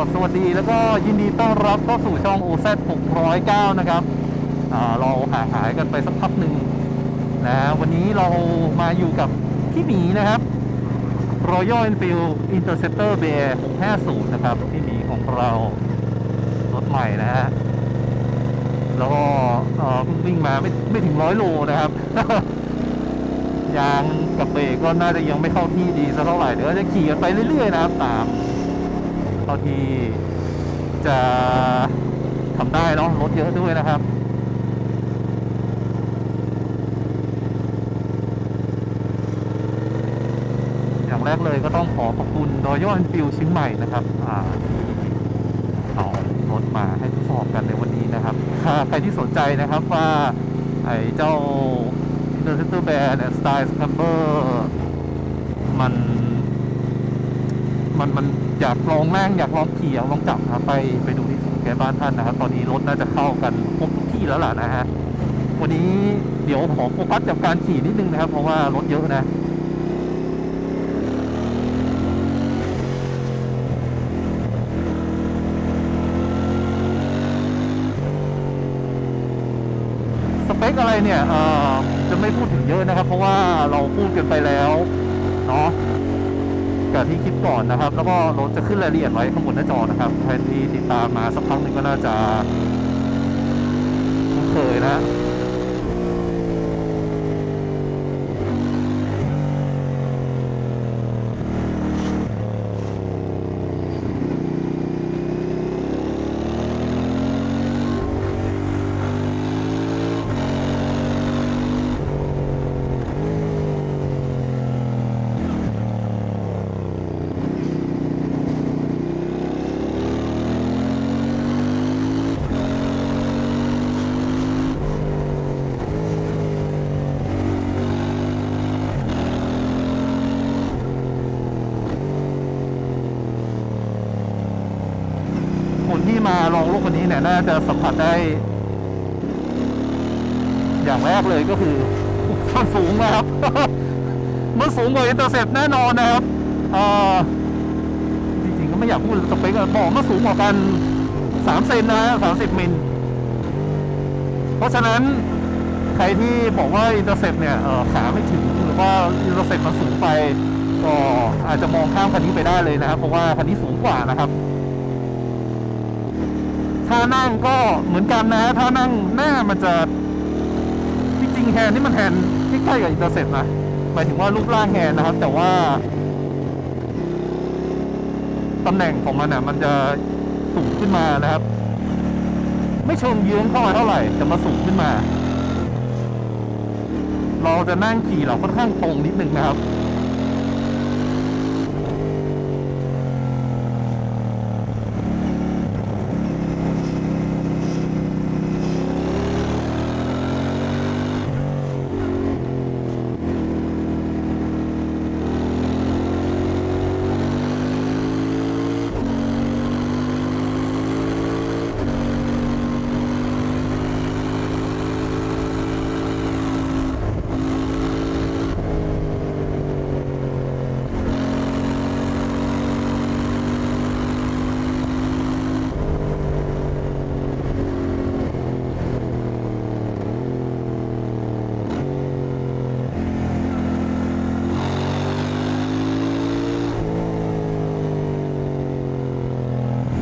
สวัสดีแล้วก็ยินดีต้อนรับเข้าสู่ช่อง OZ 609 นะครับเราห่างหายกันไปสักพักหนึ่งนะวันนี้เรามาอยู่กับพี่หมีนะครับ Royal Enfield Interceptor Bear 650 นะครับ พี่หมีของเรา รถใหม่นะฮะแล้วก็วิ่งมาไม่ไม่ถึงร้อยโลนะครับยางกับเบรกก็น่าจะยังไม่เข้าที่ดีสักเท่าไหร่เดี๋ยวจะขี่กันไปเรื่อยๆนะครับ ตามาที่จะทำได้เนาะรถเยอะด้วยนะครับอย่างแรกเลยก็ต้องขอขอบคุณ Royal Enfield เชิ้นใหม่นะครับอ่าเอารถมาให้ทดสอบกันในวันนี้นะครับใครที่สนใจนะครับว่าไอ้เจ้า Interceptor Bear เนี่ย Style Scamper มัน มันมันอยากลองนั่งอยากลองขี่อยากลองจับนะไปไปดูที่ศูนแกบ้านท่านนะครับตอนนี้รถน่าจะเข้ากันครบทุกที่แล้วล่ะนะฮะวันนี้เดี๋ยวขอโฟกัสกับการขี่นิดนึงนะครับ เพราะว่ารถเยอะนะสเปคอะไรเนี่ยจะไม่พูดถึงเยอะนะครับ เพราะว่าเราพูดกันไปแล้วเนาะ กับที่คลิปก่อนนะครับ แล้วก็รถจะขึ้นรายละเอียดไว้ข้างบนหน้าจอนะครับใครที่ติดตามมาสักพักหนึ่งก็น่าจะคุ้นเคยนะ คนที่ นนี้เนี่ยน่าจะสัมผัสได้ อย่างแรกเลยก็คือมันสูงนะครับมันสูงกว่าอินเตอร์เซ็ปแน่นอนนะครับจริงๆก็ไม่อยากพูดสเปคบอกมันสูงกว่ากันสามเซนนะสามสิบมิล เพราะฉะนั้นใครที่บอกว่าอินเตอร์เซ็ปเนี่ยขาไม่ถึงหรือว่าอินเตอร์เซ็ปมันสูงไป ก็อาจจะมองข้ามคันนี้ไปได้เลยนะครับ เพราะว่าคันนี้สูงกว่านะครับ ถ้านั่งก็เหมือนกันนะถ้านั่งหน้ามันจะจริงๆแฮนนี่มันแฮนด์ใกล้ๆกับอินเตอร์เซ็ปนะหมายถึงว่ารูปร่างแฮนนะครับ แต่ว่าตำแหน่งของมันอะ มันจะสูงขึ้นมานะครับ ไม่เชิงเยื้องเข้ามาเท่าไหร่แต่มาสูงขึ้นมา เราจะนั่งขี่เราค่อนข้างตรงนิดนึงนะครับ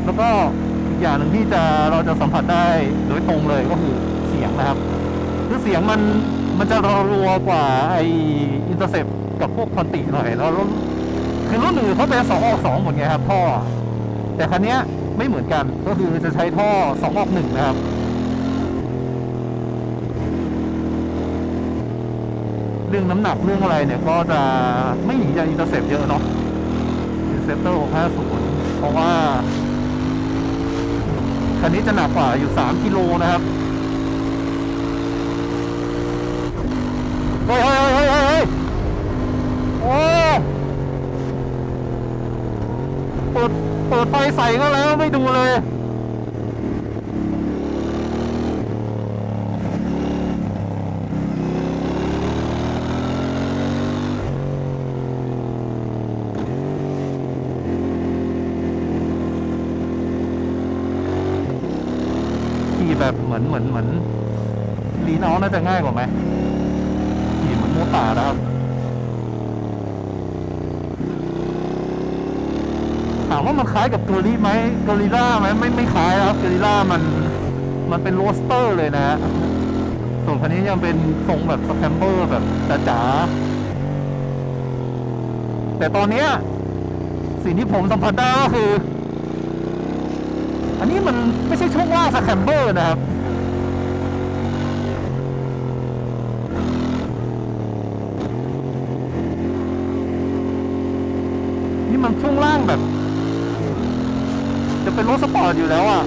แล้วก็อีกอย่างหนึ่งที่ จะสัมผัสได้โดยตรงเลยก็คือเสียงนะครับคือเสียงมันมันจะรัวกว่าไออินเตอร์เซปกับพวกคอนติหน่อยแล้วรถคือรุ่นอื่นเขาเป็นสองออกสองหมดไงครับท่อ แต่คันเนี้ยไม่เหมือนกันก็คือจะใช้ท่อสองออกหนึ่งนะครับเรื่องน้ำหนักเรื่องอะไรเนี่ยก็จะไม่หนีจากอินเตอร์เซปเยอะเนาะอินเตอร์เซปเตอร์650เพราะว่า คันนี้จะหนักกว่าอยู่ 3 กิโลนะครับเฮ้ยเฮ้ยเฮ้ยเฮ้ยโอ้เปิดเปิดไฟใส่ก็แล้วไม่ดูเลย แบบเหมือนเหมือนเหมือนลีนเอาน่าจะง่ายกว่าไหมขี่เหมือนโมตานะครับถามว่ามันคล้ายกับตัวรีไหมกอริล่าไหมไม่ไม่คล้ายครับกอริล่ามันมันเป็นโรสเตอร์เลยนะฮะส่วนคันนี้ยังเป็นทรงแบบสแคมเบอร์แบบจ๋าแต่ตอนเนี้ยสิ่งที่ผมสัมผัสได้ก็คือ อันนี้มันไม่ใช่ช่วงล่างสแคมเบอร์นะครับนี่มันช่วงล่างแบบ จะเป็นรถสปอร์ตอยู่แล้วอะ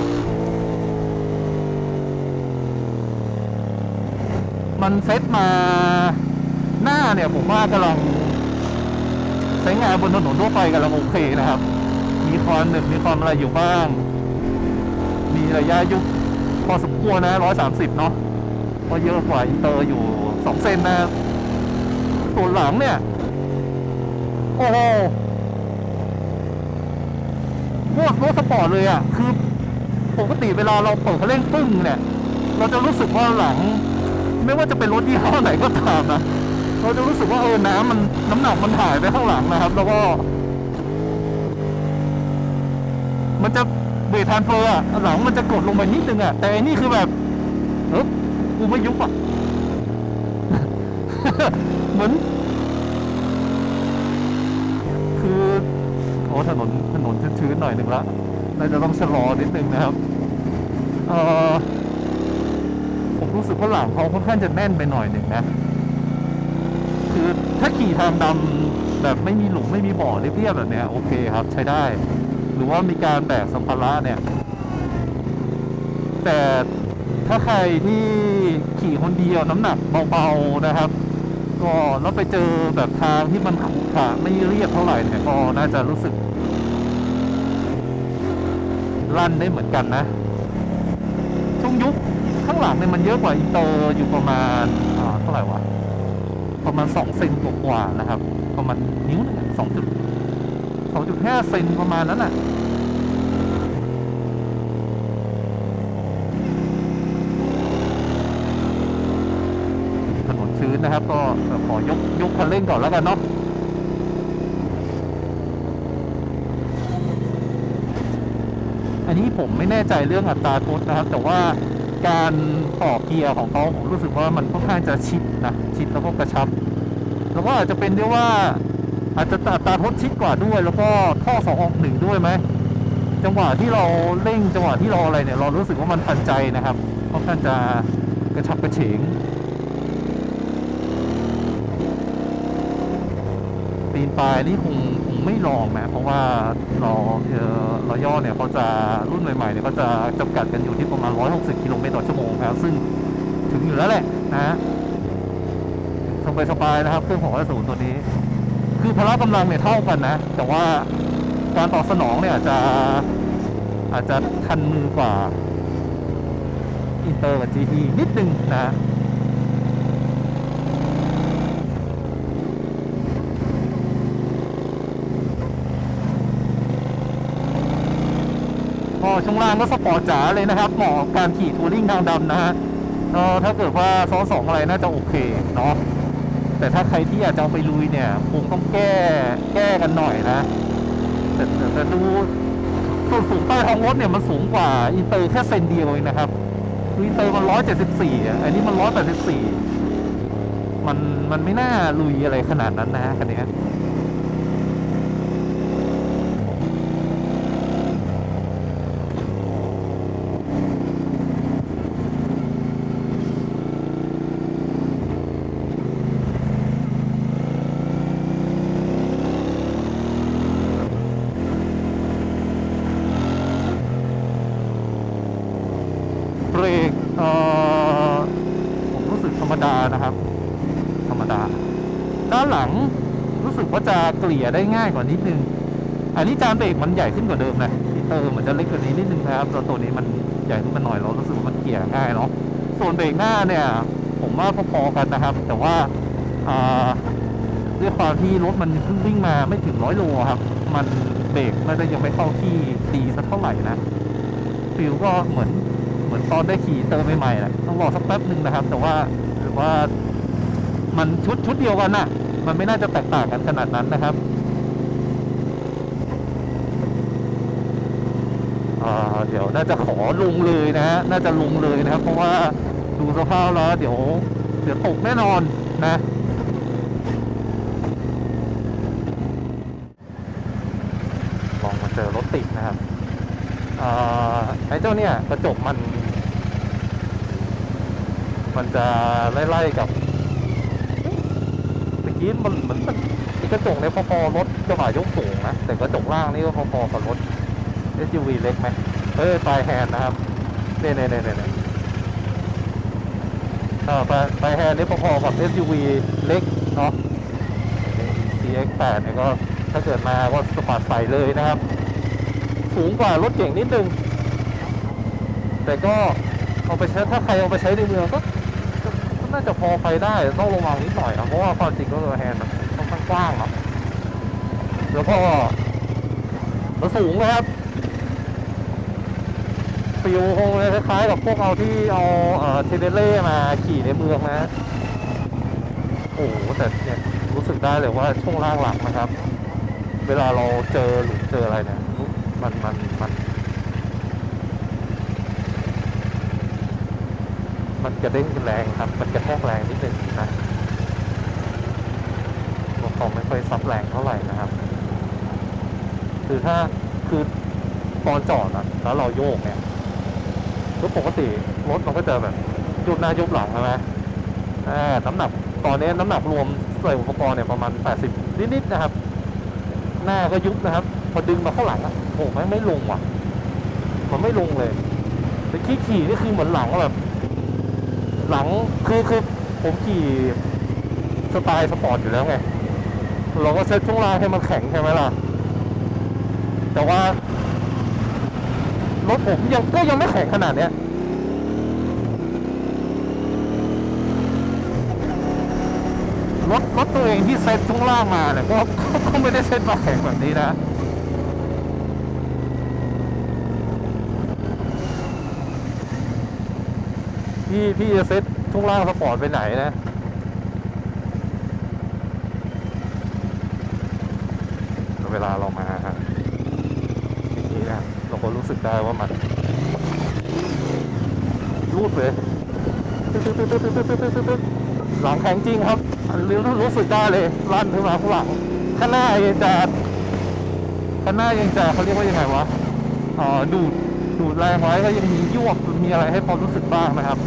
มันเซ็ตมาหน้าเนี่ยผมว่ากำลังใช้งานบนถนนทั่วไปกำลังโอเคนะครับ มีความหนึบมีความอะไรอยู่บ้าง มีระยะยุบพอสมควรนะร้อยสามสิบเนาะก็เยอะกว่าอินเตอร์อยู่สองเซนนะส่วนหลังเนี่ย โอ้โหพวกรถสปอร์ตเลยอะ คือปกติเวลาเราเปิดคันเร่งปึ้งเนี่ย เราจะรู้สึกว่าหลัง ไม่ว่าจะเป็นรถยี่ห้อไหนก็ตามนะเราจะรู้สึกว่าเออน้ำมันน้ำหนักมันถ่ายไปข้างหลังนะครับ แล้วก็ มันจะ เบรกทรานเฟอร์อะหลังมันจะกดลงไปนิดนึงอะแต่อันนี่คือแบบเออกูไม่ยุบอะเหมือน คือโอ้ถนนถนนชื้นๆหน่อยหนึ่งละน่าจะต้องชะลอนิดนึงนะครับเออผมรู้สึกว่าหลังเขาค่อนข้างจะแน่นไปหน่อยหนึ่งนะ คือถ้าขี่ทางดำแบบไม่มีหลุมไม่มีบ่อเรียบๆแบบเนี้ยโอเคครับใช้ได้ รือว่ามีการแบกสัมภาระเนี่ย แต่ถ้าใครที่ขี่คนเดียวน้ำหนักเบาๆนะครับ ก็แล้วไปเจอแบบทางที่มันขรุขระไม่เรียบเท่าไหร่เนี่ยก็น่าจะรู้สึกลั่นได้เหมือนกันนะช่วงยุคข้างหลังเนี่ยมันเยอะกว่าอินเตอร์อยู่ประมาณอ่าเท่าไหร่วะประมาณสองเซนกว่านะครับ ประมาณนิ้วหนึงสองจุด สองจุดห้าเซนประมาณนั้นน่ะถนนชื้นนะครับ ก็ขอยกยกคันเร่งก่อนแล้วกันเนาะอันนี้ผมไม่แน่ใจเรื่องอัตราทดนะครับ แต่ว่าการต่อเกียร์ของเขาผมรู้สึกว่ามันค่อนข้างจะชิดนะ ชิดแล้วก็กระชับ แล้วก็อาจจะเป็นด้วยว่า อาจจะอัตราทดชิดกว่าด้วย แล้วก็ท่อสองออกหนึ่งด้วยไหมจังหวะที่เราเร่งจังหวะที่เราอะไรเนี่ยเรารู้สึกว่ามันทันใจนะครับค่อนข้างจะกระชับกระเฉงตีนปลายนี่คงคงไม่ลองนะ เพราะว่าเราเออรอย่อเนี่ยเขาจะรุ่นใหม่ๆเนี่ยเขาจะจำกัดกันอยู่ที่ประมาณ 160 กิโลเมตรต่อชั่วโมงครับซึ่งถึงอยู่แล้วแหละนะสบายๆนะครับเครื่องของศูนย์ตัวนี้ คือพละกำลังเนี่ยเท่ากันนะ แต่ว่าการตอบสนองเนี่ยอาจจะอาจจะทันมือกว่าอินเตอร์กับ GT นิดนึงนะก็ช่วงล่างก็สปอร์ตจ๋าเลยนะครับ เหมาะกับการขี่ทัวริงทางดำนะฮะถ้าเกิดว่าซ้อนสองอะไรน่าจะโอเคเนาะ แต่ถ้าใครที่อยากจะเอาไปลุยเนี่ยคงต้องแก้แก้กันหน่อยนะแต่แต่ดูส่วนสูงใต้ท้องรถเนี่ยมันสูงกว่าอินเตอร์แค่เซนเดียวเองนะครับออินเตอร์มันร้อยเจ็ดสิบสี่อันนี้มันร้อยแปดสิบสี่มันมันไม่น่าลุยอะไรขนาดนั้นนะฮะคันนี้ เบรกเอ่อผมรู้สึกธรรมดานะครับ ธรรมดา ด้านหลังรู้สึกว่าจะ เกลี่ยได้ง่ายกว่านิดนึง อันนี้จานเบรกมันใหญ่ขึ้นกว่าเดิมนะอิเตอร์มันจะเล็กกว่านี้นิดนึงนะครับแล้วตัวนี้มันใหญ่ขึ้นมาหน่อยเรารู้สึกว่ามันเกลี่ยง่ายเนาะส่วนเบรกหน้าเนี่ย ผมว่าพอๆกันนะครับ แต่ว่าด้วยความที่รถมันเพิ่งวิ่งมาไม่ถึงร้อยโลครับ มันเบรกน่าจะยังไม่เข้าที่ดีสักเท่าไหร่นะฟิลก็เหมือนเหมือนตอนได้ขี่เติมใหม่ๆแหละต้องรอสักแป๊บหนึ่งนะครับ แต่ว่าหรือว่ามันชุดชุดเดียวกันน่ะ มันไม่น่าจะแตกต่างกันขนาดนั้นนะครับอ่าเดี๋ยวน่าจะขอลงเลยนะฮะน่าจะลงเลยนะครับ เพราะว่าดูสภาพแล้วเดี๋ยวเดี๋ยวตกแน่นอนนะลองมาเจอรถติดนะครับอ่าไอ้เจ้าเนี่ยกระจกมัน มันจะไล่ๆกับ กี้มันเหมือนมันกระจกในยพอๆรถกระบะยกสูงนะ แต่กระจกล่างนี่ก็พอๆกับรถ SUV เล็กไหมเอ้ยปลายแฮนนะครับเนี่ยเนี่ยเนี่ยเนี่ยอ่าปลายปลายแฮนนี่พอๆกับ SUV เล็กเนาะ CX8 เนี่ยก็ถ้าเกิดมาก็สปอร์ตใส่เลยนะครับ สูงกว่ารถเก่งนิดนึง แต่ก็เอาไปใช้ถ้าใครเอาไปใช้ในเมืองก็ น่าจะพอไปได้ต้องระวังนิดหน่อยนะเพราะว่าความจริงก็แฮนด์ค่อนข้างกว้างเนาะแล้วก็มันสูงนะครับฟิลคงคล้ายๆกับพวกเอาที่เอาเอ่อเทเลเล่มาขี่ในเมืองนะ โอ้โหแต่เนี่ยรู้สึกได้เลยว่าช่วงล่างหลังนะครับ เวลาเราเจอหลุมเจออะไรเนี่ยมันมันมัน มันกระเด้งแรงครับ มันกระแทกแรงนิดนึงนะรถเขาไม่ค่อยซับแรงเท่าไหร่นะครับ คือถ้าคือตอนจอดอะแล้วเราโยกเนี่ยรถปกติรถมันก็จะแบบยุบหน้ายุบหลังใช่ไหมอ่าน้ำหนักตอนนี้น้ำหนักรวมใส่อุปกรณ์เนี่ยประมาณ 80 นิดๆนะครับ หน้าก็ยุบนะครับ พอดึงมาข้างหลังอะโอ้โหไม่ไม่ลงว่ะ มันไม่ลงเลยแต่ขี่ขี่นี่คือเหมือนหลังแบบ หลังคือคือผมขี่สไตล์สปอร์ตอยู่แล้วไง เราก็เซ็ตช่วงล่างให้มันแข็งใช่ไหมล่ะ แต่ว่ารถผมยังก็ยังไม่แข็งขนาดเนี้ยรถรถตัวเองที่เซ็ตช่วงล่างมาเนี่ยก็ก็ก็ไม่ได้เซ็ตมาแข็งแบบนี้นะ พี่พี่จะเซ็ตทุ่งล่างสปอร์ตไปไหนนะเวลาเรามาทีนี้นะเราก็รู้สึกได้ว่ามันรูดเลยหลังแข็งจริงครับรู้สึกได้เลยลั่นขึ้นมาข้างหลังข้างหน้ายังจะข้างหน้ายังจะเขาเรียกว่ายังไงวะอ๋อดูดดูดแรงไว้ก็ยังมียวกมีอะไรให้พอรู้สึกบ้างนะครับ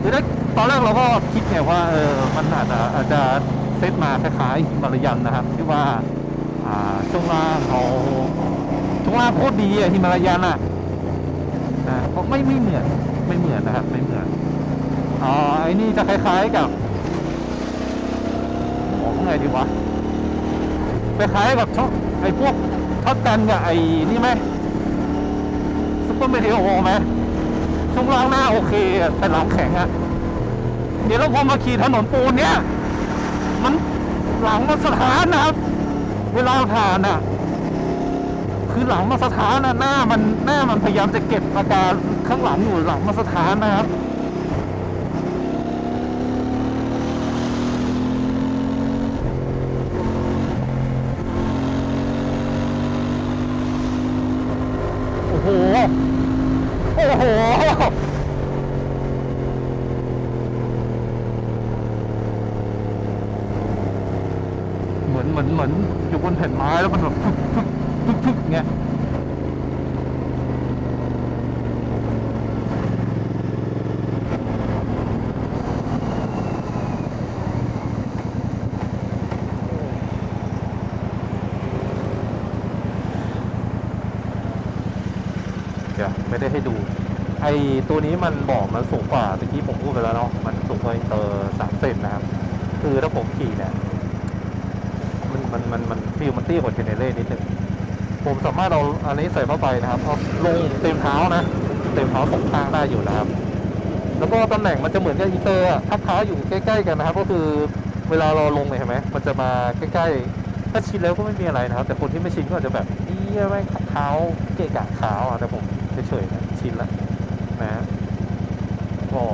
คือถ้ตอนแรกเราก็คิดไงว่าเออมันอาจจะอาจจะเซตมาคล้ายๆฮิมาลายันนะครับที่ว่าอ่าช่วงล่างเขาช่วงล่างโคตรดีอะฮิมาลายันอะนะเพราะไม่ไม่เหมือนไม่เหมือนนะครับไม่เหมือนอ๋อไอ้นี่จะคล้ายๆกับบอกว่าไงดีวะคล้ายๆกับช่องไอ้พวกท็อปกันกับไอ้นี่ไหมซุปเปอร์เมเทโอไหม ช่วงล่างหน้าโอเค แต่หลังแข็งอะเดี๋ยวเราพอมาขี่ถนนปูนเนี่ย มันหลังมาสถานนะครับ เวลาผ่านอะคือหลังมาสถานนะหน้ามันหน้ามันพยายามจะเก็บอาการข้างหลังอยู่หลังมาสถานนะครับ โอ้โห โอ้โห เหมือนเหมือนเหมือนอยู่บนแผ่นไม้แล้วมันแบบพึกพึกพึกพึกเงี้ย เดี๋ยวไม่ได้ให้ดู ไอตัวนี้มันบอกมันสูงกว่าตะกี้ผมพูดไปแล้วเนาะมันสูงกว่าอินเตอร์สามเซนนะครับ คือถ้าผมขี่เนี่ยมันมันมันมันฟีลมันเตี้ยกว่าเทเนเล่นิดนึงผมสามารถเอาอันนี้ใส่เข้าไปนะครับเอาลงเต็มเท้านะเต็มเท้าสองข้างได้อยู่นะครับ แล้วก็ตำแหน่งมันจะเหมือนกับอินเตอร์ทับเท้าอยู่ใกล้ ๆ กันนะครับ ก็คือเวลาเราลงเนี่ยเห็นไหมมันจะมาใกล้ ๆ ถ้าชินแล้วก็ไม่มีอะไรนะครับ แต่คนที่ไม่ชินก็อาจจะแบบนี่แม่งทับเท้าเกะกะขาวอะแต่ผม เฉยๆนะชินล้วนะก็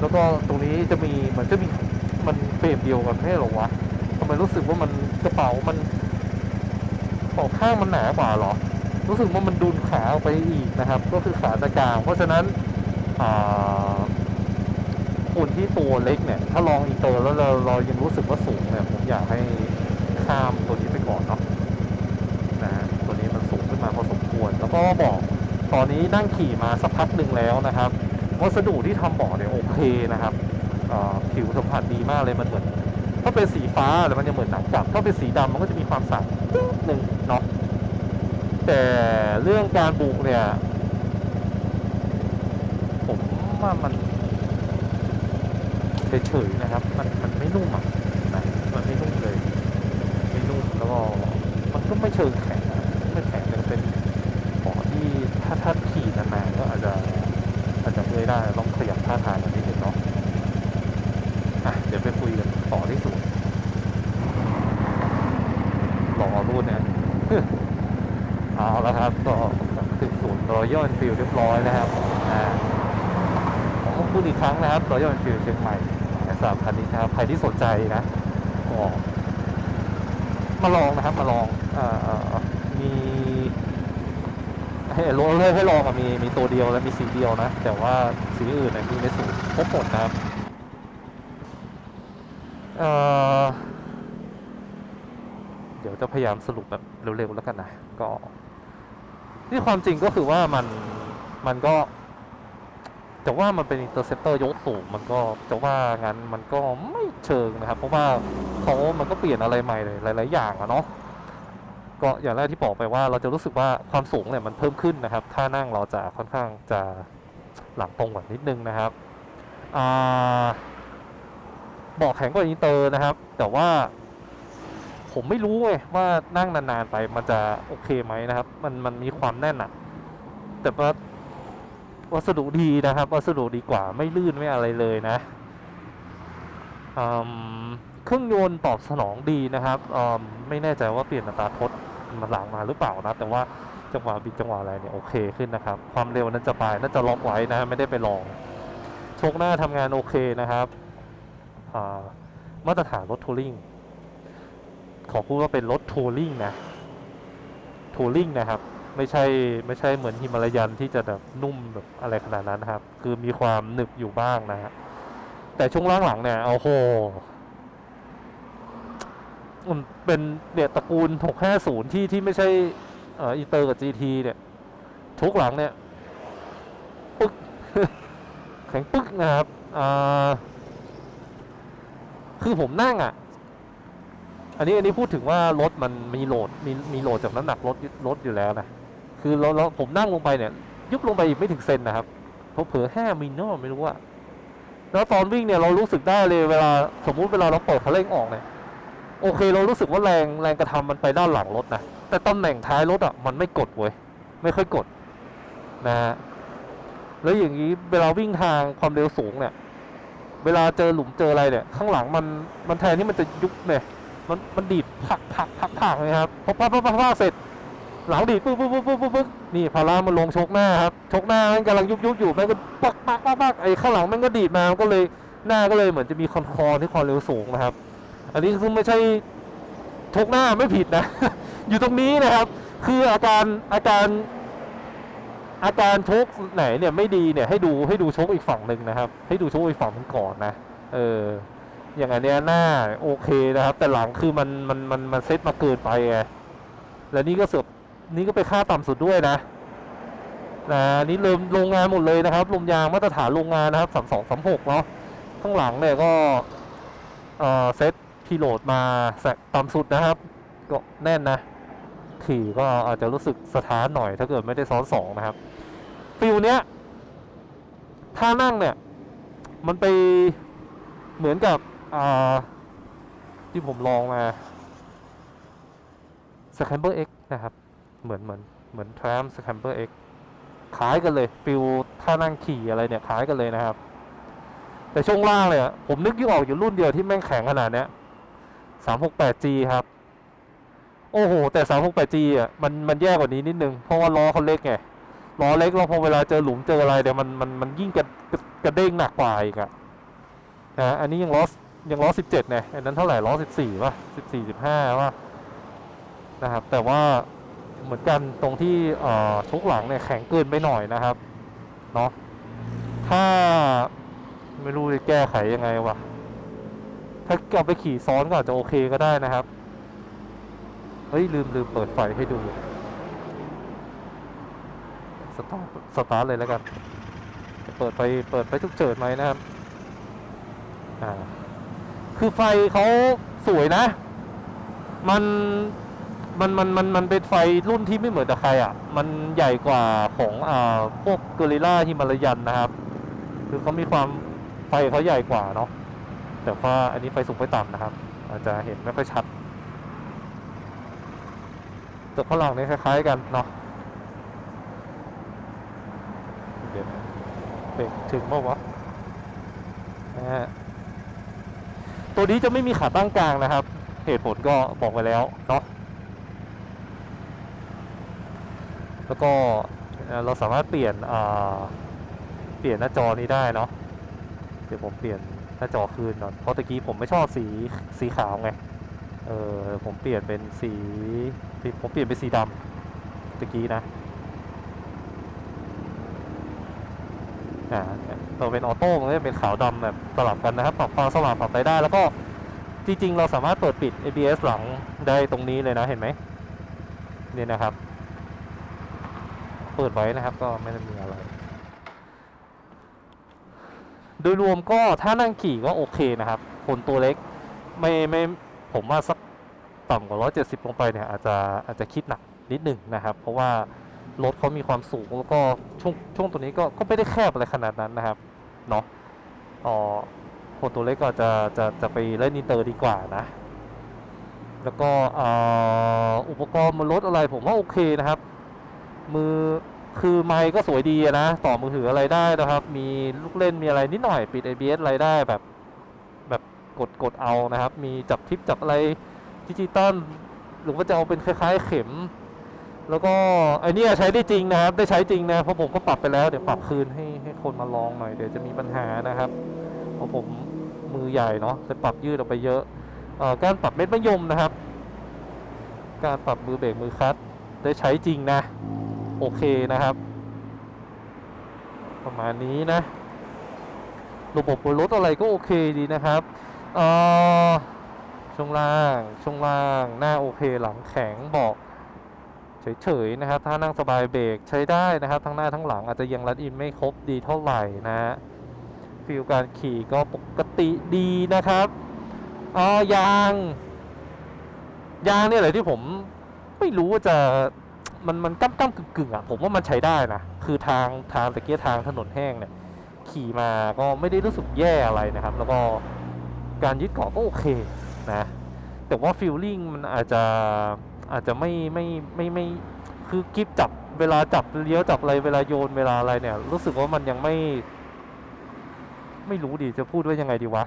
แล้วก็ตรงนี้จะมีเหมือนจะมีมันเฟรมเดียวกันไม่ใช่เหรอวะทำไมรู้สึกว่ามันกระเป๋ามันกระเป๋าข้างมันหนากว่าเหรอ รู้สึกว่ามันดุนขาออกไปอีกนะครับ ก็คือขาตะกางเพราะฉะนั้นอ่าคนที่ตัวเล็กเนี่ย ถ้าลองอินเตอร์แล้วเราเรายังรู้สึกว่าสูงเนี่ยผมอยากให้ข้ามตัวนี้ไปก่อนเนาะนะฮะตัวนี้มันสูงขึ้นมาพอสมควร แล้วก็บอก ตอนนี้นั่งขี่มาสักพักหนึ่งแล้วนะครับวัสดุที่ทำเบาะเนี่ยโอเคนะครับผิวสัมผัสดีมากเลยมันเหมือนถ้าเป็นสีฟ้าแต่มันจะเหมือนหนังกลับถ้าเป็นสีดำมันก็จะมีความสั่นหนึ่งเนาะแต่เรื่องการบุกเนี่ย ผมว่ามันเฉยๆนะครับ มันมันไม่นุ่มอะนะมันไม่นุ่มเลย ไม่นุ่มแล้วก็มันก็ไม่เชิงแข็งไม่แข็งแต่เป็น ถ้าถ้าขี่นานๆก็อาจจะอาจจะเมื่อยได้ต้องขยับท่าทางกันนิดนึงเนาะอะเดี๋ยวไปคุยกันต่อที่ศูนย์รอรุ่นเนี่ยเอาแล้วครับก็ถึงศูนย์รอยัลฟิลเรียบร้อยนะครับอ่าผมต้อพูดอีกครั้งนะครับรอยัลฟิลเชียงใหม่สามคันนี้นะครับใครที่สนใจนะก็มาลองนะครับมาลองอ่าอ่าอ่ามี ให้รถเลยให้ลองมีมีตัวเดียวและมีสีเดียวนะ แต่ว่าสีอื่นเนี่ยมีในศูนย์ครบหมดนะครับเออเดี๋ยวจะพยายามสรุปแบบเร็วๆแล้วกันนะก็ที่ความจริงก็คือว่ามันมันก็จะว่ามันเป็นอินเตอร์เซปเตอร์ยกสูงมันก็จะว่างั้นมันก็ไม่เชิงนะครับ เพราะว่าเขามันก็เปลี่ยนอะไรใหม่เลยหลาย ๆ อย่างอะเนาะ ก็อย่างแรกที่บอกไปว่าเราจะรู้สึกว่าความสูงเนี่ยมันเพิ่มขึ้นนะครับท่านั่งเราจะค่อนข้างจะหลังตรงกว่านิดนึงนะครับเบอกแข็งกว่าอินเตอร์นะครับ แต่ว่า ผมไม่รู้ไงว่านั่งนานๆไปมันจะโอเคไหมนะครับ มันมันมีความแน่นอะแต่ว่าวัสดุดีนะครับ วัสดุดีกว่าไม่ลื่นไม่อะไรเลยนะเครื่องยนต์ตอบสนองดีนะครับ ไม่แน่ใจว่าเปลี่ยนอัตราทด หลังมาหรือเปล่านะ แต่ว่าจังหวะบิดจังหวะอะไรเนี่ยโอเคขึ้นนะครับ ความเร็วนั้นจะไปน่าจะล็อกไว้นะไม่ได้ไปลองโชคหน้าทำงานโอเคนะครับามาตรฐานรถทัวริงขอพูดว่าเป็นรถทัวริงนะทัวริงนะครับ ไม่ใช่ไม่ใช่เหมือนฮิมาลายันที่จะแบบนุ่มแบบอะไรขนาดนั้นนะครับ คือมีความหนึบอยู่บ้างนะฮะแต่ช่วงล่างหลังเนี่ยโอ้โห มันเป็นเนี่ยตระกูล 650 ที่ที่ไม่ใช่เอ่ออินเตอร์กับ GT เนี่ย ทุกหลังเนี่ย ปึ๊ก แข็งปึ๊กนะครับอ่าคือผมนั่งอะ อันนี้อันนี้พูดถึงว่ารถมันมีโหลดมีมีโหลดจากน้ำหนักรถรถอยู่แล้วนะ คือเราเราผมนั่งลงไปเนี่ย ยุบลงไปอีกไม่ถึงเซนนะครับเพราะเผลอห้ามิลเนอะไม่รู้ว่าแล้วตอนวิ่งเนี่ยเรารู้สึกได้เลยเวลาสมมุติเวลาเราเปิดคันเร่งออกเนี่ย โอเคเรารู้สึกว่าแรงแรงกระทำมันไปด้านหลังรถนะแต่ตำแหน่งท้ายรถอะมันไม่กดเว้ยไม่ค่อยกดนะฮะแล้วอย่างนี้เวลาวิ่งทางความเร็วสูงเนี่ย เวลาเจอหลุมเจออะไรเนี่ย ข้างหลังมันมันแทนที่มันจะยุบเนี่ย มันมันดีดผักผักผักผักเลยครับพอพักพักพักพักเสร็จ หลังดีดปุ๊บปุ๊บปุ๊บปุ๊บปุ๊บปุ๊บนี่พารามันลงชกหน้าครับชกหน้ามันกำลังยุบยุบอยู่มันก็ปักปักปักปักไอ้ข้างหลังมันก็ดีดมามันก็เลยหน้าก็เลยเหมือนจะมีคอนคอที่ความเร็วสูงนะครับ อันนี้ซึ่งไม่ใช่ชกหน้าไม่ผิดนะ อยู่ตรงนี้นะครับ คืออาการอาการอาการชกไหนเนี่ยไม่ดีเนี่ยให้ดูให้ดูชกอีกฝั่งหนึ่งนะครับ ให้ดูชกอีกฝั่งนึงก่อนนะเอออย่างอันเนี้ยหน้าโอเคนะครับ แต่หลังคือมันมันมันมันเซ็ตมาเกินไปไงแล้วนี่ก็เสือกนี่ก็ไปค่าต่ำสุดด้วยนะนะนี่เริ่มโรงงานหมดเลยนะครับลมยางมาตรฐานโรงงานนะครับสามสองสามหกเนาะข้างหลังเนี่ยก็เออเซ็ต พีโหลดมาแสกต่ำสุดนะครับ ก็แน่นนะ ขี่ก็อาจจะรู้สึกสะท้านหน่อย ถ้าเกิดไม่ได้ซ้อนสองนะครับฟิลเนี้ยถ้านั่งเนี่ย มันไปเหมือนกับที่ผมลองมา s c a m b e r X นะครับ เหมือนเหมือนเหมือน Tram s c a m b e r X คล้ายกันเลยฟิลท่านั่งขี่อะไรเนี่ยคล้ายกันเลยนะครับ แต่ช่วงล่างเลยผมนึกยังออกอยู่รุ่นเดียวที่แม่งแข็งขนาดเนี้ย 368G ครับ โอ้โห แต่ 368G อะมันมันแย่กว่านี้นิดนึง เพราะว่าล้อเขาเล็กไง ล้อเล็กเราพอเวลาเจอหลุมเจออะไรเดี๋ยวมันมันมันยิ่งกระกระเด้งหนักกว่าอีกอะนะอันนี้ยังล้อยังล้อสิบเจ็ดเนี่ยอันนั้นเท่าไหร่ล้อสิบสี่ป่ะสิบสี่สิบห้าป่ะนะครับ แต่ว่าเหมือนกันตรงที่เอ่อชุกหลังเนี่ยแข็งเกินไปหน่อยนะครับ เนาะถ้าไม่รู้จะแก้ไขยังไงวะ ถ้าเอาไปขี่ซ้อนก็อาจจะโอเคก็ได้นะครับ เฮ้ย ลืมลืมเปิดไฟให้ดู สตาร์ทสตาร์ทเลยแล้วกัน เปิดไฟเปิดไฟทุกเจิดไหมนะครับ อ่า คือไฟเขาสวยนะ มันมันมันมันมันเป็นไฟรุ่นที่ไม่เหมือนกับใครอะ มันใหญ่กว่าของอ่าพวกกอริล่าฮิมาลายันนะครับ คือเขามีความไฟเขาใหญ่กว่าเนาะ แต่ว่าอันนี้ไฟสูงไฟต่ำนะครับ อาจจะเห็นไม่ค่อยชัดแต่ข้างหลังนี่คล้าย ๆ กันเนาะเดี๋ยวเบรกถึงเปล่าวะนะฮะตัวนี้จะไม่มีขาตั้งกลางนะครับ เหตุผลก็บอกไปแล้วเนาะแล้วก็เราสามารถเปลี่ยนเปลี่ยนหน้าจอนี้ได้เนาะเดี๋ยวผมเปลี่ยน หน้าจอคืนก่อนเพราะตะกี้ผมไม่ชอบสีสีขาวไง เออผมเปลี่ยนเป็นสี ผมเปลี่ยนเป็นสีดำตะกี้นะอ่าเราเป็นออโต้มันก็จะเป็นขาวดำแบบสลับกันนะครับปรับความสว่างปรับอะไรได้ แล้วก็จริง ๆ เราสามารถเปิดปิด ABS หลังได้ตรงนี้เลยนะเห็นไหมนี่นะครับ เปิดไว้นะครับก็ไม่ได้มีอะไร โดยรวมก็ถ้านั่งขี่ก็โอเคนะครับ คนตัวเล็กไม่ไม่ผมว่าสักต่ำกว่า 170 ลงไปเนี่ยอาจจะอาจจะคิดหนักนิดหนึ่งนะครับ เพราะว่ารถเขามีความสูงแล้วก็ช่วงช่วงตัวนี้ก็ก็ไม่ได้แคบอะไรขนาดนั้นนะครับเนาะอ๋อคนตัวเล็กก็จะจะจะไปเล่นอินเตอร์ดีกว่านะ แล้วก็ออุปกรณ์บนรถอะไรผมว่าโอเคนะครับ มือ คือไมค์ก็สวยดีนะ ต่อมือถืออะไรได้นะครับ มีลูกเล่นมีอะไรนิดหน่อยปิด ABS อะไรได้แบบ แบบกดกดเอานะครับ มีจับทิปจับอะไรดิจิตอลหรือว่าจะเอาเป็นคล้าย ๆ เข็ม แล้วก็ไอ้เนี่ยใช้ได้จริงนะครับ ได้ใช้จริงนะเพราะผมก็ปรับไปแล้วเดี๋ยวปรับคืนให้ให้คนมาลองหน่อยเดี๋ยวจะมีปัญหานะครับเพราะผมมือใหญ่เนาะจะปรับยืดออกไปเยอะออการปรับเม็ดมะยมนะครับ การปรับมือเบรกมือคัตได้ใช้จริงนะ โอเคนะครับ ประมาณนี้นะ ระบบบนรถอะไรก็โอเคดีนะครับเออช่วงล่าง ช่วงล่าง หน้าโอเค หลังแข็งบอกเฉยๆนะครับ ถ้านั่งสบายเบรกใช้ได้นะครับ ทั้งหน้าทั้งหลังอาจจะยังรัดอินไม่ครบดีเท่าไหร่นะฮะฟิลการขี่ก็ปกติดีนะครับอ๋อยาง ยางเนี่ยแหละที่ผมไม่รู้ว่าจะ มันมันก้ำก้ำกึ่งกึ่งอะผมว่ามันใช้ได้นะคือทางทางตะเกียทางถนนแห้งเนี่ย ขี่มาก็ไม่ได้รู้สึกแย่อะไรนะครับ แล้วก็การยึดเกาะก็โอเคนะ แต่ว่าฟิลลิ่งมันอาจจะอาจจะไม่ไม่ไม่ไม่คือกิฟจับเวลาจับเลี้ยวจับอะไรเวลาโยนเวลาอะไรเนี่ย รู้สึกว่ามันยังไม่ ไม่รู้ดิจะพูดว่ายังไงดีวะ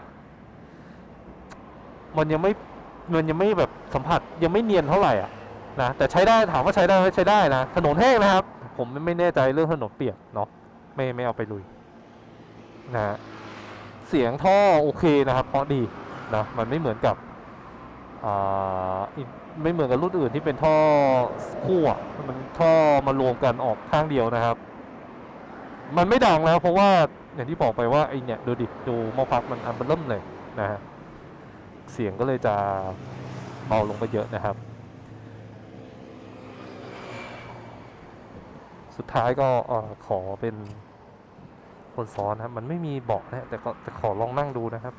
มันยังไม่มันยังไม่แบบสัมผัสยังไม่เนียนเท่าไหร่อะ นะแต่ใช้ได้ถามว่าใช้ได้ไหมใช้ได้นะถนนแห้งนะครับ ผมไม่ไมแน่ใจเรื่องถนนเปียกเนาะไม่ไม่เอาไปลุยนะฮะเสียงท่อโอเคนะครับเพราะดีนะมันไม่เหมือนกับอ่าไม่เหมือนกับรุ่นอื่นที่เป็นท่อคู่มันท่อมารวมกันออกข้างเดียวนะครับ มันไม่ดังแล้วเพราะว่าอย่างที่บอกไปว่าไอเนี่ยดูดิดูมอพักมันอันเริ่มเลยนะฮะเสียงก็เลยจะเบาลงไปเยอะนะครับ สุดท้ายก็อขอเป็นคนซ้อนนะครับมันไม่มีเบาะนะแต่ก็จะขอลองนั่งดูนะครับ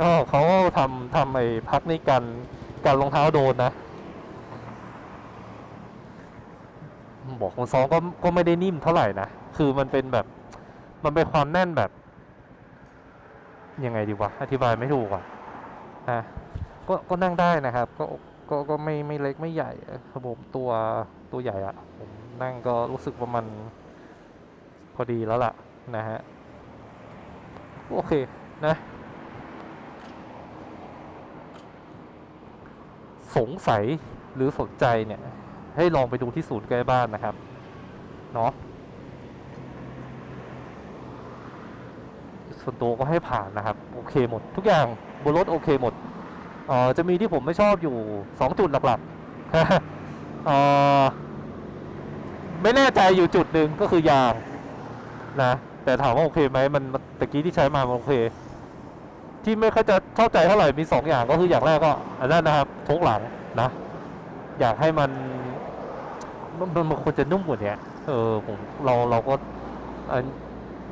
ก็เขาทำทำไอ้พักนี่กันกันรองเท้าโดนนะ บอกคนซ้อนก็ก็ไม่ได้นิ่มเท่าไหร่นะ คือมันเป็นแบบมันเป็นความแน่นแบบ ยังไงดีวะ อธิบายไม่ถูกอะอะ ก็ก็นั่งได้นะครับ ก็ก็ก็ไม่ไม่เล็กไม่ใหญ่ครับผมตัวตัวใหญ่อะผมนั่งก็รู้สึกว่ามันพอดีแล้วล่ะนะฮะโอเคนะสสงสัยหรือสนใจเนี่ย ให้ลองไปดูที่ศูนย์ใกล้บ้านนะครับเนาะส่วนตัวก็ให้ผ่านนะครับ โอเคหมด ทุกอย่างบนรถโอเคหมด เออจะมีที่ผมไม่ชอบอยู่สองจุดหลักๆเออไม่แน่ใจอยู่จุดหนึ่งก็คือยางนะ แต่ถามว่าโอเคไหมมันตะกี้ที่ใช้มามันโอเค ที่ไม่ค่อยจะเข้าใจเท่าไหร่มีสองอย่างก็คืออย่างแรกก็อันนั้นนะครับโชกหลังนะ อยากให้มันมันมันควรจะนุ่มกว่านี้เออผมเราเราก็อัน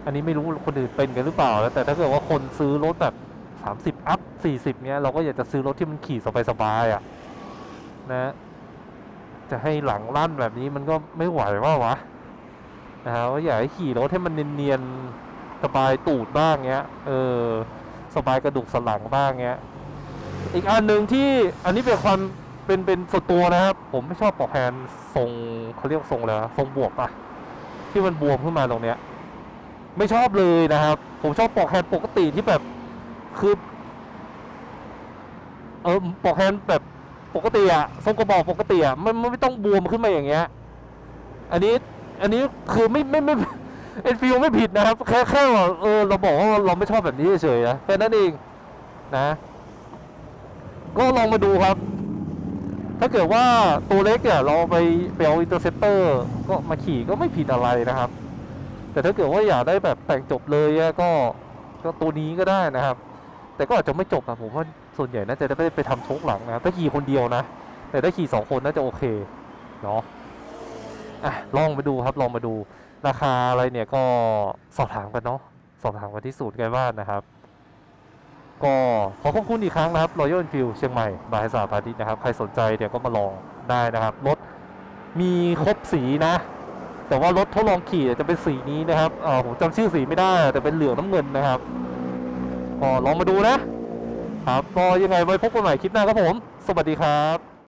อันนี้ไม่รู้คนอื่นเป็นกันหรือเปล่าแล้วแต่ถ้าเกิดว่าคนซื้อรถแบบ สามสิบอัพสี่สิบเนี้ย เราก็อยากจะซื้อรถที่มันขี่สบายๆอะ นะ จะให้หลังลั่นแบบนี้มันก็ไม่ไหวว่าวะนะฮะว่าอยากให้ขี่รถให้มันเนียนๆสบายตูดบ้างเงี้ย เออ สบายกระดูกสันหลังบ้างเงี้ย อีกอันหนึ่งที่อันนี้เป็นความเป็นเป็นส่วนตัวนะครับ ผมไม่ชอบปอกแฮนทรงเขาเรียกว่าทรงอะไรวทรงบวกอะที่มันบวมขึ้นมาตรงเนี้ย ไม่ชอบเลยนะครับ ผมชอบปอกแฮนปกติที่แบบ คือเออปอกแฮนแบบปกติอะทรงกระบอกปกติอะมันมันไม่ต้องบวมขึ้นมาอย่างเงี้ย อันนี้ อันนี้คือไม่ไม่ไม่เอ็นฟิลไม่ผิดนะครับ แค่แค่เออเราบอกว่าเราไม่ชอบแบบนี้เฉยๆนะแค่นั้นเองนะ ก็ลองมาดูครับ ถ้าเกิดว่าตัวเล็กเนี่ยเราไปไปเอาอินเตอร์เซปเตอร์ก็มาขี่ก็ไม่ผิดอะไรนะครับ แต่ถ้าเกิดว่าอยากได้แบบแต่งจบเลยก็ก็ตัวนี้ก็ได้นะครับ แต่ก็อาจจะไม่จบอะผมว่าส่วนใหญ่น่าจะได้ไปทำชคหลังนะถ้าขี่คนเดียวนะ แต่ถ้าขี่สองคนน่าจะโอเคเนาะอะลองมาดูครับลองมาดูราคาอะไรเนี่ยก็สอบถามกันเนาะสอบถามกันที่ศูนย์ใกล้บ้านนะครับ ก็ขอขอบคุณอีกครั้งนะครับ Royal Enfield เชียงใหม่บายสาพาณิชย์นะครับ ใครสนใจเดี๋ยวก็มาลองได้นะครับรถมีครบสีนะ แต่ว่ารถทดลองขี่จะเป็นสีนี้นะครับเออผมจำชื่อสีไม่ได้ แต่เป็นเหลืองน้ำเงินนะครับ ก็ลองมาดูนะครับ ก็ยังไงไว้พบกันใหม่คลิปหน้าครับผม สวัสดีครับ